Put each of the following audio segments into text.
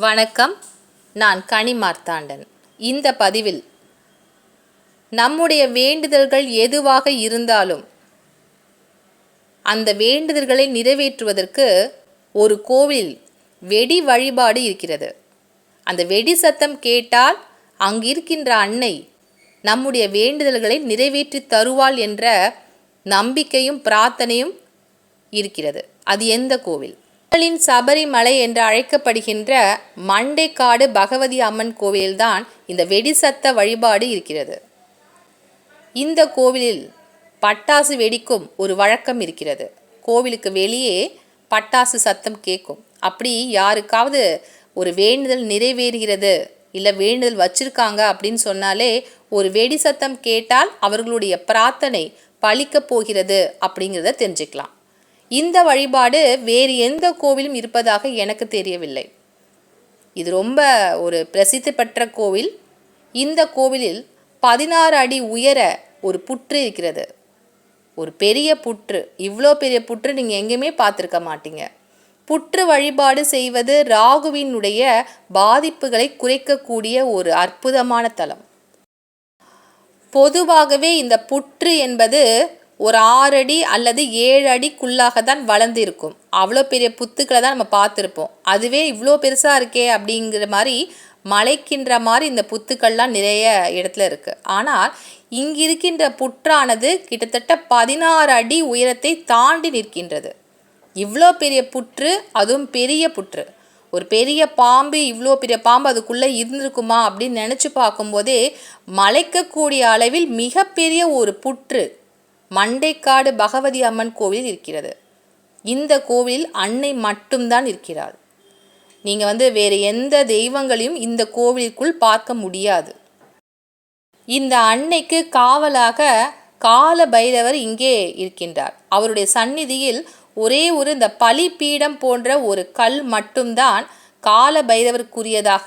வணக்கம். நான் கனி மார்த்தாண்டன். இந்த பதிவில் நம்முடைய வேண்டுதல்கள் எதுவாக இருந்தாலும் அந்த வேண்டுதல்களை நிறைவேற்றுவதற்கு ஒரு கோவில் வெடி வழிபாடு இருக்கிறது. அந்த வெடி சத்தம் கேட்டால் அங்கிருக்கின்ற அன்னை நம்முடைய வேண்டுதல்களை நிறைவேற்றி தருவாள் என்ற நம்பிக்கையும் பிரார்த்தனையும் இருக்கிறது. அது எந்த கோவில்? தமிழின் சபரிமலை என்று அழைக்கப்படுகின்ற மண்டைக்காடு பகவதி அம்மன் கோவிலில்தான் இந்த வெடிசத்த வழிபாடு இருக்கிறது. இந்த கோவிலில் பட்டாசு வெடிக்கும் ஒரு வழக்கம் இருக்கிறது. கோவிலுக்கு வெளியே பட்டாசு சத்தம் கேட்கும். அப்படி யாருக்காவது ஒரு வேண்டுதல் நிறைவேறுகிறது இல்லை வேண்டுதல் வச்சிருக்காங்க அப்படின்னு சொன்னாலே ஒரு வெடி சத்தம் கேட்டால் அவர்களுடைய பிரார்த்தனை பழிக்கப் போகிறது அப்படிங்கிறத தெரிஞ்சுக்கலாம். இந்த வழிபாடு வேறு எந்த கோவிலும் இருப்பதாக எனக்கு தெரியவில்லை. இது ரொம்ப ஒரு பிரசித்தி பெற்ற கோவில். இந்த கோவிலில் பதினாறு அடி உயர ஒரு புற்று இருக்கிறது. ஒரு பெரிய புற்று. இவ்வளோ பெரிய புற்று நீங்கள் எங்கேயுமே பார்த்துருக்க மாட்டீங்க. புற்று வழிபாடு செய்வது ராகுவினுடைய பாதிப்புகளை குறைக்கக்கூடிய ஒரு அற்புதமான தலம். பொதுவாகவே இந்த புற்று என்பது ஒரு ஆறு அடி அல்லது ஏழு அடிக்குள்ளாக தான் வளர்ந்து இருக்கும் அவ்வளோ பெரிய புத்துக்களை தான் நம்ம பார்த்துருப்போம். அதுவே இவ்வளோ பெருசாக இருக்கே அப்படிங்கிற மாதிரி மலைக்கின்ற மாதிரி இந்த புத்துக்கள்லாம் நிறைய இடத்துல இருக்குது ஆனால் இங்கு இருக்கின்ற புற்றானது கிட்டத்தட்ட பதினாறு அடி உயரத்தை தாண்டி நிற்கின்றது. இவ்வளோ பெரிய புற்று அதுவும் பெரிய புற்று. ஒரு பெரிய பாம்பு இவ்வளோ பெரிய பாம்பு அதுக்குள்ளே இருந்திருக்குமா அப்படின்னு நினச்சி பார்க்கும்போதே மலைக்கக்கூடிய அளவில் மிகப்பெரிய ஒரு புற்று மண்டைக்காடு பகவதி அம்மன் கோவில் இருக்கிறது. இந்த கோவில் அன்னை மட்டும்தான் இருக்கிறாள். நீங்கள் வந்து வேறு எந்த தெய்வங்களையும் இந்த கோவிலுக்குள் பார்க்க முடியாது. இந்த அன்னைக்கு காவலாக கால பைரவர் இங்கே இருக்கின்றார். அவருடைய சந்நிதியில் ஒரே ஒரு இந்த பலிப்பீடம் போன்ற ஒரு கல் மட்டும்தான் கால பைரவருக்குரியதாக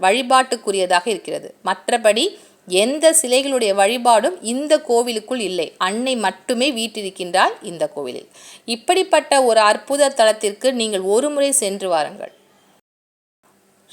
வழிபாட்டுக்குரியதாக இருக்கிறது. மற்றபடி எந்த சிலைகளுடைய வழிபாடும் இந்த கோவிலுக்குள் இல்லை. அன்னை மட்டுமே வீட்டிருக்கின்றாள் இந்த கோவிலில். இப்படிப்பட்ட ஒரு அற்புத தலத்திற்கு நீங்கள் ஒரு முறை சென்று வாருங்கள்.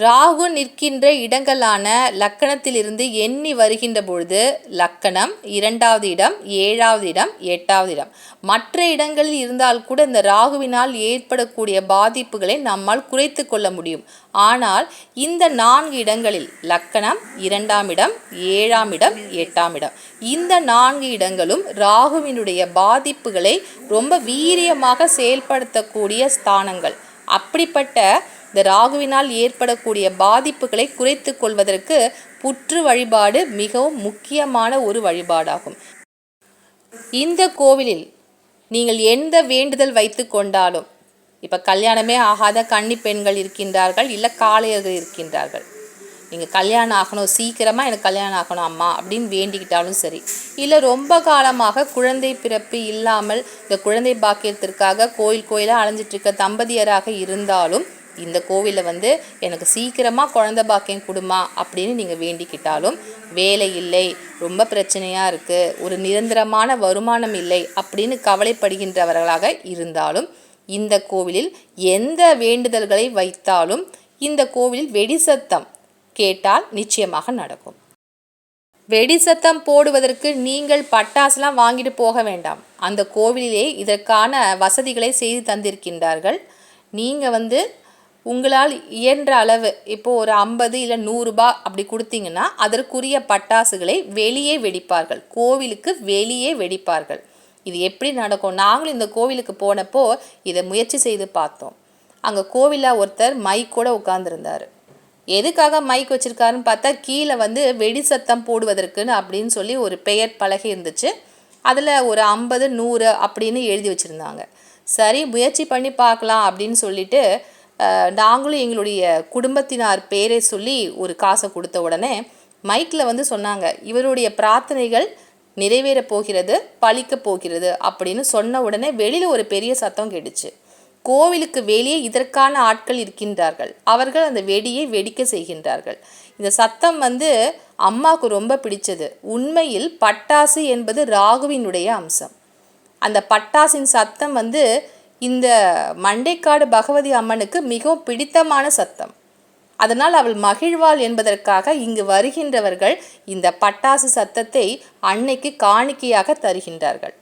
ராகு நிற்கின்ற இடங்களான லக்கணத்திலிருந்து எண்ணி வருகின்ற பொழுது லக்கணம் இரண்டாவது இடம் ஏழாவது இடம் எட்டாவது இடம். மற்ற இடங்களில் இருந்தால் கூட இந்த ராகுவினால் ஏற்படக்கூடிய பாதிப்புகளை நம்மால் குறைத்து கொள்ள முடியும். ஆனால் இந்த நான்கு இடங்களில் லக்கணம் இரண்டாம் இடம் ஏழாம் இடம் எட்டாம் இடம். இந்த நான்கு இடங்களும் ராகுவினுடைய பாதிப்புகளை ரொம்ப வீரியமாக செயல்படுத்தக்கூடிய ஸ்தானங்கள். அப்படிப்பட்ட இந்த ராகுவினால் ஏற்படக்கூடிய பாதிப்புகளை குறைத்து கொள்வதற்கு புற்று வழிபாடு மிகவும் முக்கியமான ஒரு வழிபாடாகும். இந்த கோவிலில் நீங்கள் எந்த வேண்டுதல் வைத்து கொண்டாலும் இப்போ கல்யாணமே ஆகாத கன்னி பெண்கள் இருக்கின்றார்கள் இல்லை காளையர்கள் இருக்கின்றார்கள். நீங்கள் கல்யாணம் ஆகணும் சீக்கிரமாக எனக்கு கல்யாணம் ஆகணும் அம்மா அப்படின்னு வேண்டிக்கிட்டாலும் சரி இல்லை ரொம்ப காலமாக குழந்தை பிறப்பு இல்லாமல் இந்த குழந்தை பாக்கியத்திற்காக கோயில் கோயிலாக அலைஞ்சிட்ருக்க தம்பதியராக இருந்தாலும் இந்த கோவிலில் வந்து எனக்கு சீக்கிரமாக குழந்த பாக்கியம் கொடுமா அப்படின்னு நீங்கள் வேண்டிக்கிட்டாலும் வேலை இல்லை ரொம்ப பிரச்சனையாக இருக்குது ஒரு நிரந்தரமான வருமானம் இல்லை அப்படின்னு கவலைப்படுகின்றவர்களாக இருந்தாலும் இந்த கோவிலில் எந்த வேண்டுதல்களை வைத்தாலும் இந்த கோவிலில் வெடி சத்தம் கேட்டால் நிச்சயமாக நடக்கும். வெடி சத்தம் போடுவதற்கு நீங்கள் பட்டாசுலாம் வாங்கிட்டு போக வேண்டாம். அந்த கோவிலிலே இதற்கான வசதிகளை செய்து தந்திருக்கின்றார்கள். நீங்கள் வந்து உங்களால் இயன்ற அளவு இப்போது ஒரு ஐம்பது இல்லை நூறுரூபா அப்படி கொடுத்தீங்கன்னா அதற்குரிய பட்டாசுகளை வெளியே வெடிப்பார்கள். கோவிலுக்கு வெளியே வெடிப்பார்கள். இது எப்படி நடக்கும்? நாங்களும் இந்த கோவிலுக்கு போனப்போ இதை முயற்சி செய்து பார்த்தோம். அங்கே கோவிலில் ஒருத்தர் மைக் கூட உட்காந்துருந்தார் எதுக்காக மைக் வச்சுருக்காருன்னு பார்த்தா கீழே வந்து வெடி சத்தம் போடுவதற்குன்னு அப்படின்னு சொல்லி ஒரு பெயர் பலகை இருந்துச்சு. அதில் ஒரு ஐம்பது நூறு அப்படின்னு எழுதி வச்சுருந்தாங்க. சரி முயற்சி பண்ணி பார்க்கலாம் அப்படின்னு சொல்லிட்டு நாங்களும் எங்களுடைய குடும்பத்தினார் பேரை சொல்லி ஒரு காசை கொடுத்த உடனே மைக்கில் வந்து சொன்னாங்க இவருடைய பிரார்த்தனைகள் நிறைவேற போகிறது பழிக்கப் போகிறது அப்படின்னு சொன்ன உடனே வெளியில் ஒரு பெரிய சத்தம் கேட்டுச்சு. கோவிலுக்கு வெளியே இதற்கான ஆட்கள் இருக்கின்றார்கள். அவர்கள் அந்த வெடியை வெடிக்க செய்கின்றார்கள். இந்த சத்தம் வந்து அம்மாவுக்கு ரொம்ப பிடிச்சது. உண்மையில் பட்டாசு என்பது ராகுவினுடைய அம்சம். அந்த பட்டாசின் சத்தம் வந்து இந்த மண்டைக்காடு பகவதி அம்மனுக்கு மிகவும் பிடித்தமான சத்தம். அதனால் அவள் மகிழ்வாள் என்பதற்காக இங்கு வருகின்றவர்கள் இந்த பட்டாசு சத்தத்தை அன்னைக்கு காணிக்கையாக தருகின்றார்கள்.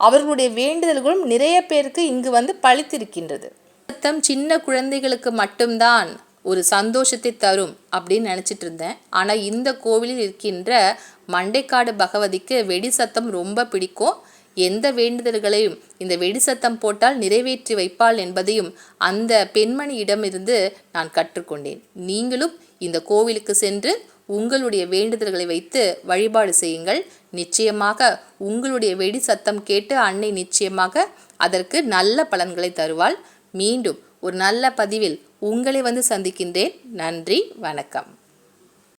அவர்களுடைய வேண்டுதல்களும் நிறைய பேருக்கு இங்கு வந்து பழித்திருக்கின்றது. சத்தம் சின்ன குழந்தைகளுக்கு மட்டும்தான் ஒரு சந்தோஷத்தை தரும் அப்படின்னு நினச்சிட்டு இருந்தேன். ஆனால் இந்த கோவிலில் இருக்கின்ற மண்டைக்காடு பகவதிக்கு வெடி சத்தம் ரொம்ப பிடிக்கும். எந்த வேண்டுதல்களையும் இந்த வெடி சத்தம் போட்டால் நிறைவேற்றி வைப்பாள் என்பதையும் அந்த பெண்மணியிடமிருந்து நான் கற்றுக்கொண்டேன். நீங்களும் இந்த கோவிலுக்கு சென்று உங்களுடைய வேண்டுதல்களை வைத்து வழிபாடு செய்யுங்கள். நிச்சயமாக உங்களுடைய வெடி சத்தம் கேட்டு அன்னை நிச்சயமாக அதற்கு நல்ல பலன்களை தருவாள். மீண்டும் ஒரு நல்ல பதிவில் உங்களை வந்து சந்திக்கின்றேன். நன்றி வணக்கம்.